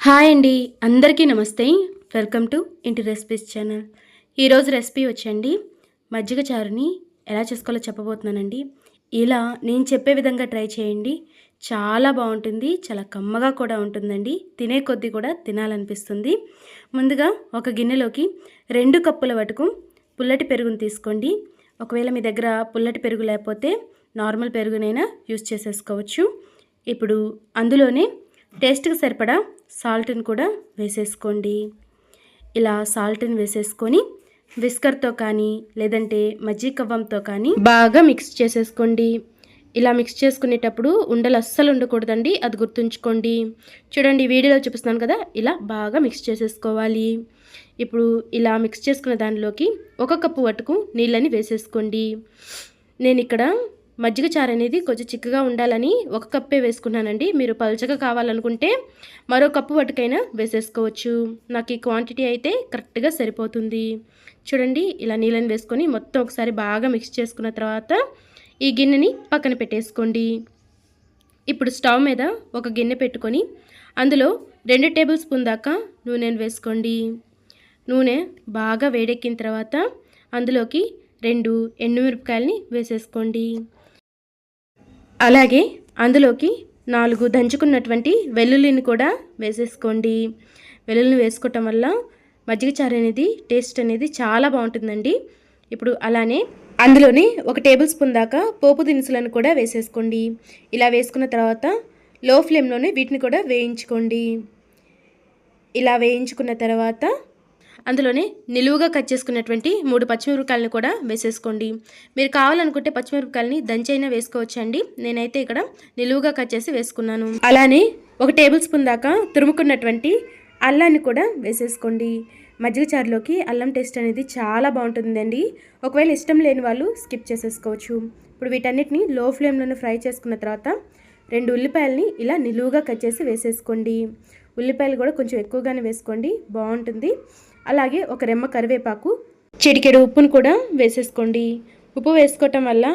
Hi అండి అందరికీ నమస్తే. వెల్కమ్ టు ఇంటి రెసిపీస్ ఛానల్. ఈరోజు రెసిపీ వచ్చండి. మజ్జిగ చారుని ఎలా చేసుకోవాలో చెప్పబోతున్నానండి. ఇలా నేను చెప్పే విధంగా ట్రై చేయండి. చాలా బాగుంటుంది చాలా కమ్మగా కూడా ఉంటుందండి. తినే కొద్దీ కూడా తినాలనిపిస్తుంది. ముందుగా ఒక గిన్నెలోకి రెండు కప్పుల వరకు పుల్లటి పెరుగును తీసుకోండి. ఒకవేళ మీ దగ్గర పుల్లటి పెరుగు లేకపోతే నార్మల్ పెరుగునైనా యూస్ చేసేసుకోవచ్చు. ఇప్పుడు అందులోనే టేస్ట్కి సరిపడా సాల్ట్ని కూడా వేసేసుకోండి. ఇలా సాల్ట్ని వేసేసుకొని విస్కర్తో కానీ లేదంటే మజ్జి కవ్వంతో కానీ బాగా మిక్స్ చేసేసుకోండి. ఇలా మిక్స్ చేసుకునేటప్పుడు ఉండలు అస్సలు ఉండకూడదండి అది గుర్తుంచుకోండి. చూడండి వీడియోలో చూపిస్తున్నాను కదా ఇలా బాగా మిక్స్ చేసేసుకోవాలి. ఇప్పుడు ఇలా మిక్స్ చేసుకున్న దానిలోకి ఒక కప్పు వటుకు నీళ్ళని వేసేసుకోండి. నేను ఇక్కడ మజ్జిగ చారు అనేది కొంచెం చిక్కగా ఉండాలని ఒక కప్పే వేసుకున్నానండి. మీరు పలుచగా కావాలనుకుంటే మరో కప్పు వాటికైనా వేసేసుకోవచ్చు. నాకు ఈ క్వాంటిటీ అయితే కరెక్ట్గా సరిపోతుంది. చూడండి ఇలా నీళ్ళని వేసుకొని మొత్తం ఒకసారి బాగా మిక్స్ చేసుకున్న తర్వాత ఈ గిన్నెని పక్కన పెట్టేసుకోండి. ఇప్పుడు స్టవ్ మీద ఒక గిన్నె పెట్టుకొని అందులో రెండు టేబుల్ స్పూన్ దాకా నూనెను వేసుకోండి. నూనె బాగా వేడెక్కిన తర్వాత అందులోకి రెండు ఎండుమిరపకాయలని వేసేసుకోండి. అలాగే అందులోకి నాలుగు దంచుకున్నటువంటి వెల్లుల్లిని కూడా వేసేసుకోండి. వెల్లుల్లిని వేసుకోవటం వల్ల మజ్జిగ చారు అనేది టేస్ట్ అనేది చాలా బాగుంటుందండి. ఇప్పుడు అలానే అందులోనే ఒక టేబుల్ స్పూన్ దాకా పోపు దినుసులను కూడా వేసేసుకోండి. ఇలా వేసుకున్న తర్వాత లో ఫ్లేమ్లోనే వీటిని కూడా వేయించుకోండి. ఇలా వేయించుకున్న తర్వాత అందులోనే నిలువుగా కట్ చేసుకున్నటువంటి మూడు పచ్చిమిరపకాయలను కూడా వేసేసుకోండి. మీరు కావాలనుకుంటే పచ్చిమిరపకాయలని దంచైనా వేసుకోవచ్చండి. నేనైతే ఇక్కడ నిలువుగా కట్ చేసి వేసుకున్నాను. అలానే ఒక టేబుల్ స్పూన్ దాకా తురుముకున్నటువంటి అల్లాన్ని కూడా వేసేసుకోండి. మజ్జిగ చారులోకి అల్లం టేస్ట్ అనేది చాలా బాగుంటుందండి. ఒకవేళ ఇష్టం లేని వాళ్ళు స్కిప్ చేసేసుకోవచ్చు. ఇప్పుడు వీటన్నిటిని లో ఫ్లేమ్లోనే ఫ్రై చేసుకున్న తర్వాత రెండు ఉల్లిపాయలని ఇలా నిలువుగా కట్ చేసి వేసేసుకోండి. ఉల్లిపాయలు కూడా కొంచెం ఎక్కువగానే వేసుకోండి. బాగుంటుంది. అలాగే ఒక రెమ్మ కరివేపాకు చిటికెడు ఉప్పును కూడా వేసేసుకోండి. ఉప్పు వేసుకోవటం వల్ల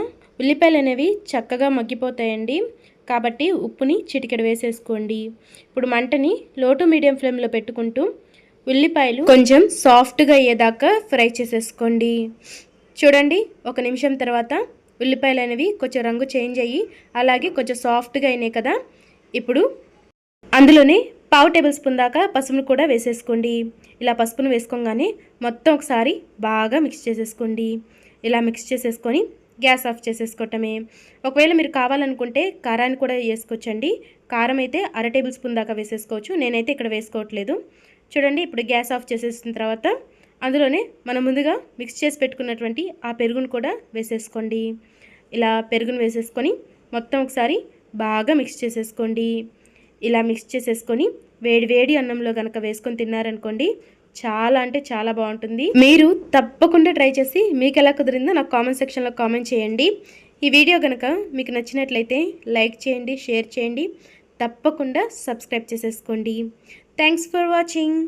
ఉల్లిపాయలు అనేవి చక్కగా మగ్గిపోతాయండి. కాబట్టి ఉప్పుని చిటికెడు వేసేసుకోండి. ఇప్పుడు మంటని లోటు మీడియం ఫ్లేమ్లో పెట్టుకుంటూ ఉల్లిపాయలు కొంచెం సాఫ్ట్గా అయ్యేదాకా ఫ్రై చేసేసుకోండి. చూడండి ఒక నిమిషం తర్వాత ఉల్లిపాయలు అనేవి కొంచెం రంగు చేంజ్ అయ్యి అలాగే కొంచెం సాఫ్ట్గా అయినాయి కదా. ఇప్పుడు అందులోనే పావు టేబుల్ స్పూన్ దాకా పసుపును కూడా వేసేసుకోండి. ఇలా పసుపును వేసుకోగానే మొత్తం ఒకసారి బాగా మిక్స్ చేసేసుకోండి. ఇలా మిక్స్ చేసేసుకొని గ్యాస్ ఆఫ్ చేసేసుకోవటమే. ఒకవేళ మీరు కావాలనుకుంటే కారాన్ని కూడా వేసుకోవచ్చండి. కారం అయితే అర టేబుల్ స్పూన్ దాకా వేసేసుకోవచ్చు. నేనైతే ఇక్కడ వేసుకోవట్లేదు. చూడండి ఇప్పుడు గ్యాస్ ఆఫ్ చేసేసిన తర్వాత అందులోనే మనం ముందుగా మిక్స్ చేసి పెట్టుకున్నటువంటి ఆ పెరుగును కూడా వేసేసుకోండి. ఇలా పెరుగును వేసేసుకొని మొత్తం ఒకసారి బాగా మిక్స్ చేసేసుకోండి. ఇలా మిక్స్ చేసేసుకొని వేడి వేడి అన్నంలో కనుక వేసుకొని తిన్నారనుకోండి చాలా అంటే చాలా బాగుంటుంది. మీరు తప్పకుండా ట్రై చేసి మీకు ఎలా కుదిరిందో నాకు కామెంట్ సెక్షన్లో కామెంట్ చేయండి. ఈ వీడియో కనుక మీకు నచ్చినట్లయితే లైక్ చేయండి షేర్ చేయండి. తప్పకుండా సబ్స్క్రైబ్ చేసేసుకోండి. Thanks for watching